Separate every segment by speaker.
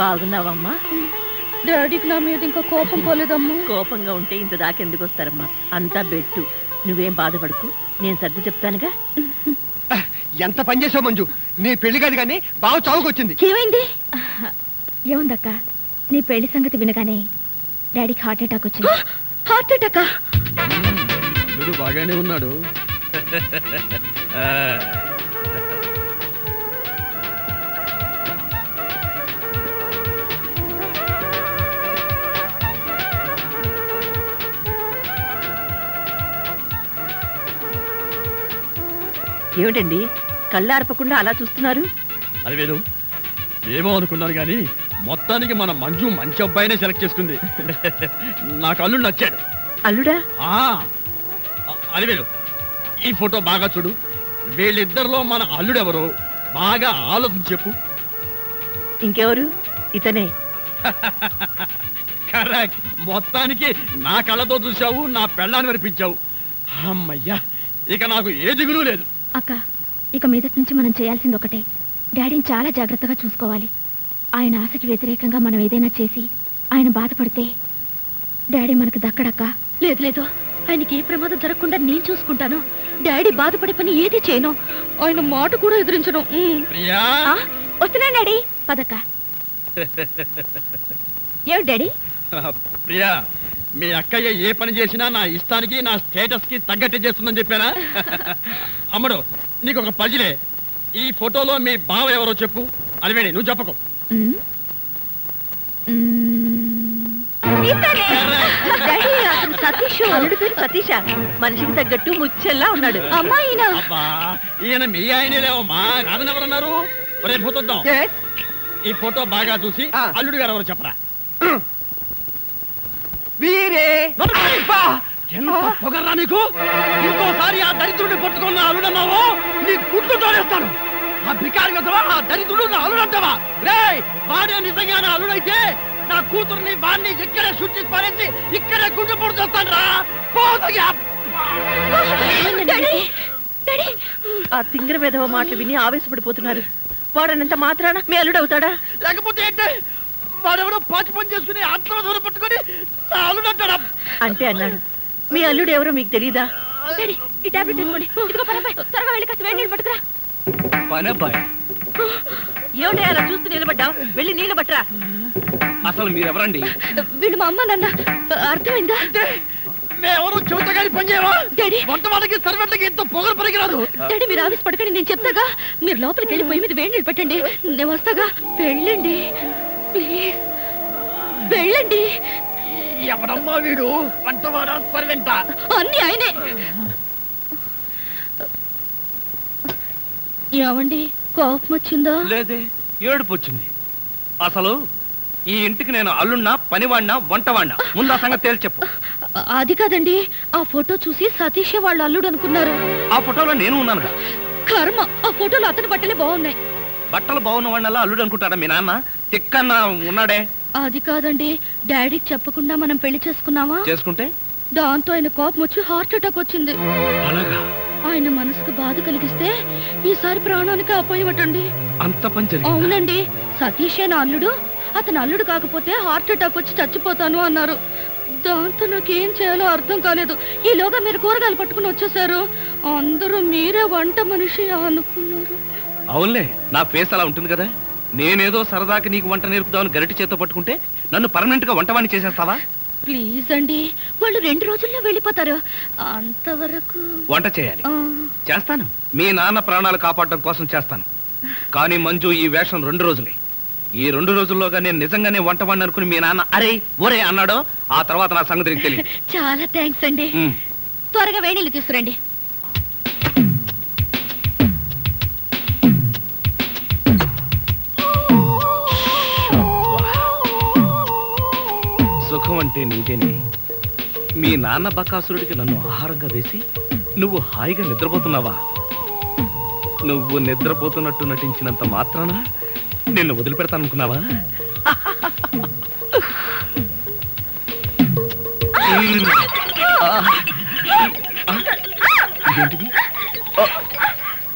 Speaker 1: బాగున్నావమ్మా?
Speaker 2: డాడీకి నా మీద ఇంకా కోపం పోలేదమ్మా.
Speaker 1: కోపంగా ఉంటే ఇంత దాకెందుకు వస్తారమ్మా? అంతా బెట్టు. నువ్వేం బాధపడకు. నేను సర్ది చెప్తానుగా?
Speaker 3: ఎంత పని చేసావు మంజు? నీ పెళ్ళి కాదు కానీ బాగా చావుకొచ్చింది.
Speaker 2: ఏమైంది? ఏముందక్క? నీ పెళ్ళి సంగతి వినగానే డాడీకి హార్ట్ అటాక్ వచ్చింది. హార్ట్ అటాక్
Speaker 4: బాగానే ఉన్నాడు.
Speaker 1: ఏమిటండి? కళ్ళార్పకుండా అలా చూస్తున్నారు?
Speaker 4: అది వేలు ఏమో అనుకున్నాను కానీ మొత్తానికి మన మంజు మంచి అబ్బాయినే సెలెక్ట్ చేసుకుంది. నాకు అల్లుడు నచ్చాడు.
Speaker 1: అల్లుడా?
Speaker 4: ఆ అది వేలు ఈ ఫోటో బాగా చూడు. వీళ్ళిద్దరిలో మన అల్లుడెవరో బాగా ఆలోచించి చెప్పు.
Speaker 1: ఇంకెవరు? ఇతనే.
Speaker 4: కరెక్ట్. మొత్తానికి నా కళ్ళతో చూశావు నా పెళ్ళాన్ని వినిపించావు అమ్మయ్యా ఇక నాకు ఏ దిగులు లేదు.
Speaker 2: అక్క ఇక మీదటి నుంచి మనం చేయాల్సింది ఒకటే. డాడీని చాలా జాగ్రత్తగా చూసుకోవాలి. ఆయన ఆశకి వ్యతిరేకంగా మనం ఏదైనా చేసి ఆయన బాధపడితే డాడీ మనకు దక్కడక్క?
Speaker 5: లేదు లేదు. ఆయనకి ఏ ప్రమాదం జరగకుండా నేను చూసుకుంటాను. డాడీ బాధపడే పని ఏది చేయను. ఆయన మాట కూడా ఎదిరించను.
Speaker 2: వస్తున్నాను డాడీ. పదక్క. ఏమిటి డాడీ?
Speaker 4: ప్రియా మీ అక్కయ్య ఏ పని చేసినా నా ఇష్టానికి నా స్టేటస్కి తగ్గట్టే చేస్తుందని చెప్పానా అమ్మడు నీకు ఒక పజిలే. ఈ ఫోటోలో మీ బావ ఎవరో చెప్పు. అలివేణి నువ్వు చెప్పకు.
Speaker 1: సతీష్ అల్లుడు పేరు సతీష. మనిషికి తగ్గట్టు ముచ్చెల్లా ఉన్నాడు.
Speaker 2: అమ్మాయినా
Speaker 4: అబ్బా ఈయన మీ ఆయనేలేవమ్మా కాదని ఎవరన్నారు? రేపు పోతుందాం. ఈ ఫోటో బాగా చూసి. అల్లుడు గారు ఎవరో చెప్పరా?
Speaker 3: వీరే.
Speaker 4: అబ్బా! ఎంత పొగర్రా నీకు? ఇంకోసారి ఆ దరిద్రుడిని పట్టుకున్న అల్లుడన్నావు నీ గుడ్లు తోడేస్తాను. ఆ బికారి కదవా ఆ దరిద్రుడు నా అల్లుడంటావా? రేయ్ వాడే నిజంగా నా అల్లుడైతే నా కూతుర్ని వాడిని ఇక్కడే శుద్ధి పారేసి ఇక్కడే గుడ్డు పొడి చేస్తాను రా. పోతగా
Speaker 1: ఆ తింగర విధవ మాటలు విని ఆవేశపడిపోతున్నారు. వాడనంత మాత్రాన మీ అల్లుడు అవుతాడా
Speaker 4: లేకపోతే ఏంటి? వాడెవడో పాచి పని చేసుకుని ఆత్మహత్య పట్టుకొని నా అల్లుడంటాడా
Speaker 1: అంటే అన్నాడు. మీ అల్లుడు ఎవరో మీకు తెలీదా?
Speaker 2: డాడీ ఈ టాబ్లెట్ తీసుకోండి. ఇదిగో పరపై త్వరగా వెళ్ళి కాస్త వేడి నీళ్ళు పట్టుకురా.
Speaker 6: పనబ్బాయి
Speaker 1: ఏమిటి అలా చూస్తూ నిలబడ్డావు? వెళ్ళి నీళ్ళు పట్టరా.
Speaker 6: అసలు మీరెవరండి?
Speaker 5: వీళ్ళు మా అమ్మ నాన్న. అర్థమైందా?
Speaker 4: మేమెవరు చెబుతా కానీ పని చేయవా?
Speaker 5: డాడీ.
Speaker 4: వంట వాళ్ళకి సర్వెంట్లకి ఎంతో పొగరు పనికిరాదు.
Speaker 5: డాడీ మీరు ఆఫీస్ పడకండి నేను చెప్తాగా? మీరు లోపలికి వెళ్ళి పొయ్యి మీద వేడి నీళ్ళు పెట్టండి. నేను వస్తాగా. వెళ్ళండి. ప్లీజ్. వెళ్ళండి.
Speaker 4: ఎవడమ్మా వీడు? వంటవాడా సర్వెంటా?
Speaker 5: అన్ని ఆయనే. ఏమండి? కోపం వచ్చిందా?
Speaker 6: లేదే ఏడుపు వచ్చింది. అసలు ఈ ఇంటికి నేను అల్లున్నా పనివాడినా వంటవాడినా ముందు ఆ సంగతి తేల్చి చెప్పు.
Speaker 5: అది కాదండి ఆ ఫోటో చూసి సతీష్ వాళ్ళ అల్లుడు అనుకున్నారు.
Speaker 6: ఆ ఫోటోలో నేను ఉన్నానుగా.
Speaker 5: కర్మ ఆ ఫోటోలో అతని బట్టలే బాగున్నాయి.
Speaker 6: బట్టలు బాగున్న వాడినల్లా అల్లుడు అనుకుంటాడా మీ నాన్న? తిక్కన్న ఉన్నాడే?
Speaker 5: అది కాదండి. డాడీకి చెప్పకుండా మనం పెళ్ళి చేసుకున్నామా?
Speaker 6: చేసుకుంటే?
Speaker 5: దాంతో ఆయన కోపం వచ్చి హార్ట్ అటాక్ వచ్చింది.
Speaker 6: అలాగా?
Speaker 5: ఆయన మనసుకు బాధ కలిగిస్తే ఈసారి ప్రాణానికి అపోయవటండి
Speaker 6: అంత పని
Speaker 5: అవునండి. సతీషే నా అల్లుడు అతను అల్లుడు కాకపోతే హార్ట్ అటాక్ వచ్చి చచ్చిపోతాను అన్నారు. దాంతో నాకేం చేయాలో అర్థం కాలేదు. ఈలోగా మీరు కూరగాయలు పట్టుకుని వచ్చేసారు అందరూ మీరే వంట మనిషి అనుకున్నారు.
Speaker 6: అవునులే నా ఫేస్ అలా ఉంటుంది కదా? నేనేదో సరదాకి నీకు వంట నేర్పుదామని గరిటి చేత్తో పట్టుకుంటే నన్ను పర్మనెంట్గా వంటవాణ్ణి చేసేస్తావా?
Speaker 5: ప్లీజ్ అండి వాళ్ళు రెండు రోజుల్లో వెళ్ళిపోతారు. అంతవరకు
Speaker 6: వంట చేయాలి. చేస్తాను. మీ నాన్న ప్రాణాలు కాపాడడం కోసం చేస్తాను. కానీ మంజు ఈ వేషం రెండు రోజులే. ఈ రెండు రోజుల్లోగా నేను నిజంగానే వంటవాడిని అనుకుని మీ నాన్న అరే ఒరే అన్నాడో ఆ తర్వాత నా సంగతి తెలియదు.
Speaker 5: చాలా థ్యాంక్స్ అండి. త్వరగా వేణీళ్ళు తీసుకురండి.
Speaker 6: సుఖం అంటే నీదేనే మీ నాన్న బకాసురుడికి నన్ను ఆహారంగా వేసి నువ్వు హాయిగా నిద్రపోతున్నావా నువ్వు నిద్రపోతున్నట్టు నటించినంత మాత్రాన నిన్ను. ఇదేంటిది?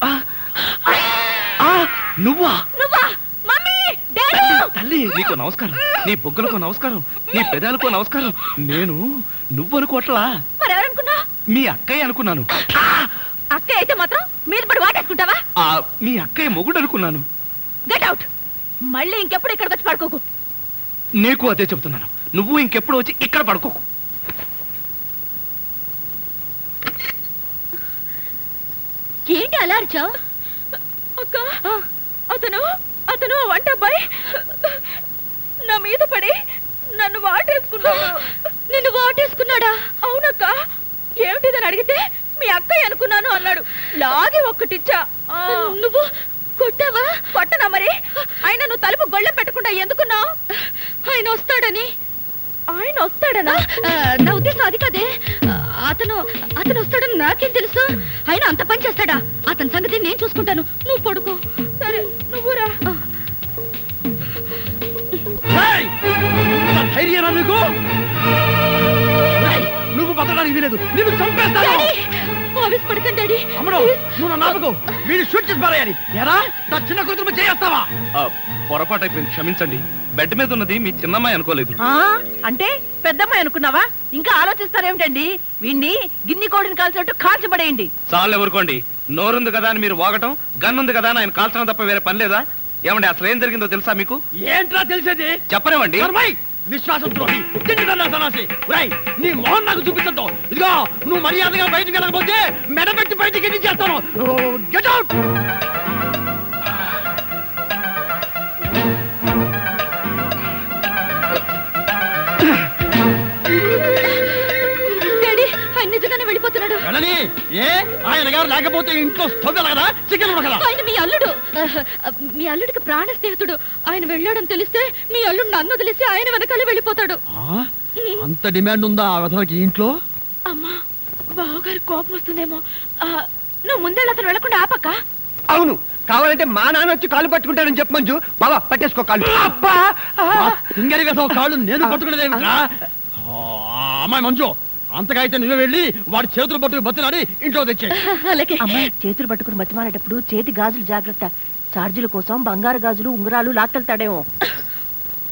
Speaker 6: ఆ. ఆ. నువ్వా తల్లి నీకు నమస్కారం నీ బొగ్గలకు నమస్కారం నీ పెదాలకు నమస్కారం. నేను నువ్వు అనుకోవట్లా
Speaker 2: మరి ఎవరనుకున్నా
Speaker 6: మీ అక్కయ్య అనుకున్నాను.
Speaker 2: అక్క అయితే మాత్రం మీద పడి వాటేసుకుంటావా?
Speaker 6: ఆ మీ అక్కయ్య మొగుడు అనుకున్నాను.
Speaker 2: గెట్ అవుట్ మళ్ళీ ఇంకెప్పుడు ఇక్కడికి వచ్చి పడుకోకు.
Speaker 6: నీకు అదే చెబుతున్నాను. నువ్వు ఇంకెప్పుడు వచ్చి ఇక్కడ పడుకోకు.
Speaker 2: ఏంటి అలా అరిచావు? అక్క అతను అతను వంట అబ్బాయి నా మీద పడి నన్ను వాటేసుకున్నాడు. నిన్ను వాటేసుకున్నాడా? అవునక్క. ఏమిటిదని అడిగితే మీ అక్కయ్య అనుకున్నాను అన్నాడు. లాగి ఒక్కటిచ్చా. నువ్వు కొట్టావా? కొట్టనా మరి? ఆయన నువ్వు తలుపు గొళ్ళెం పెట్టకుండా ఎందుకున్నావు? ఆయన వస్తాడని. ఆయన వస్తాడనా? నా ఉద్దేశం అది కదే. అతను అతను వస్తాడని నాకేం తెలుసు? ఆయన అంత పని చేస్తాడా? అతని సంగతి నేను చూసుకుంటాను. నువ్వు పడుకో.
Speaker 4: ధైర్యరా నీకు! నువ్వు బతకడానికి వీలేదు. నువ్వు చంపేస్తాను.
Speaker 2: ఆవేశపడకండి డాడీ.
Speaker 4: అమ్మడు నువ్వు నా నాపకు వీడిని షూట్ చేసి పారేయాలి. ఎరా నా చిన్న కూతురు చేస్తావా
Speaker 6: పొరపాటు అయిపోయింది. క్షమించండి. బెడ్ మీద ఉన్నది మీ చిన్నమ్మాయి అనుకోలేదు.
Speaker 1: ఆ, అంటే పెద్దమ్మాయి అనుకున్నావా? ఇంకా ఆలోచిస్తారేమిటండి? వీణ్ణి గిన్ని కోడిని కాల్చినట్టు కాల్చబడేయండి
Speaker 6: చాలు ఎవరుకోండి నోరుంది కదా అని మీరు వాగటం గన్ ఉంది కదా అని ఆయన కాల్చడం తప్ప వేరే పని లేదా? ఏమండి అసలు ఏం జరిగిందో తెలుసా మీకు?
Speaker 4: ఏంట్రా తెలిసేది?
Speaker 6: చెప్పనివ్వండి.
Speaker 4: ధర్మై విశ్వాసం ద్రోహి తిండిదన్నా సన్నాసి. రై నీ మొహం నాకు చూపించద్దు. ఇదిగో నువ్వు మర్యాదగా బయటికి వెళ్ళకపోతే మెడపెట్టి బయటికి చేస్తాను. Get out!
Speaker 2: డాడీ నిజంగానే వెళ్ళిపోతున్నాడు.
Speaker 4: వెళ్ళని ఏ? ఆయన గారు లేకపోతే ఇంట్లో స్టవ్ కదా చికెన్ కదా
Speaker 2: ఆయన మీ అల్లుడు. మీ అల్లుడికి ప్రాణ స్నేహితుడు. ఆయన వెళ్ళాడని తెలిస్తే మీ అల్లుడు నన్ను వదిలేసి ఆయన వెనకాలే వెళ్ళిపోతాడు.
Speaker 4: అంత డిమాండ్ ఉందా ఆ విధవకి ఇంట్లో?
Speaker 2: అమ్మా బావగారి కోపం వస్తుందేమో. ఆ, నువ్వు ముందెళ్ళి అతను వెళ్ళకుండా ఆపక్క?
Speaker 3: అవును. కావాలంటే మా నాన్న వచ్చి కాలు పట్టుకుంటాడని చెప్పు మంజు. బాబా పట్టేసుకో కాలు అబ్బా! ఆ!
Speaker 4: సింగరి విధవ కాళ్ళు నేను పట్టుకునేదేమిట్రా? ఆ, అమ్మాయి మంజు అంతగా అయితే నువ్వే వెళ్ళి వాడి చేతులు పట్టుకు బతిలాడి ఇంట్లో తెచ్చే
Speaker 2: అలాగే.
Speaker 1: అమ్మాయి చేతులు పట్టుకుని బతిమాలేటప్పుడు చేతి గాజులు జాగ్రత్త. చార్జీల కోసం బంగారు గాజులు ఉంగరాలు లాక్కెళ్తాడేమో.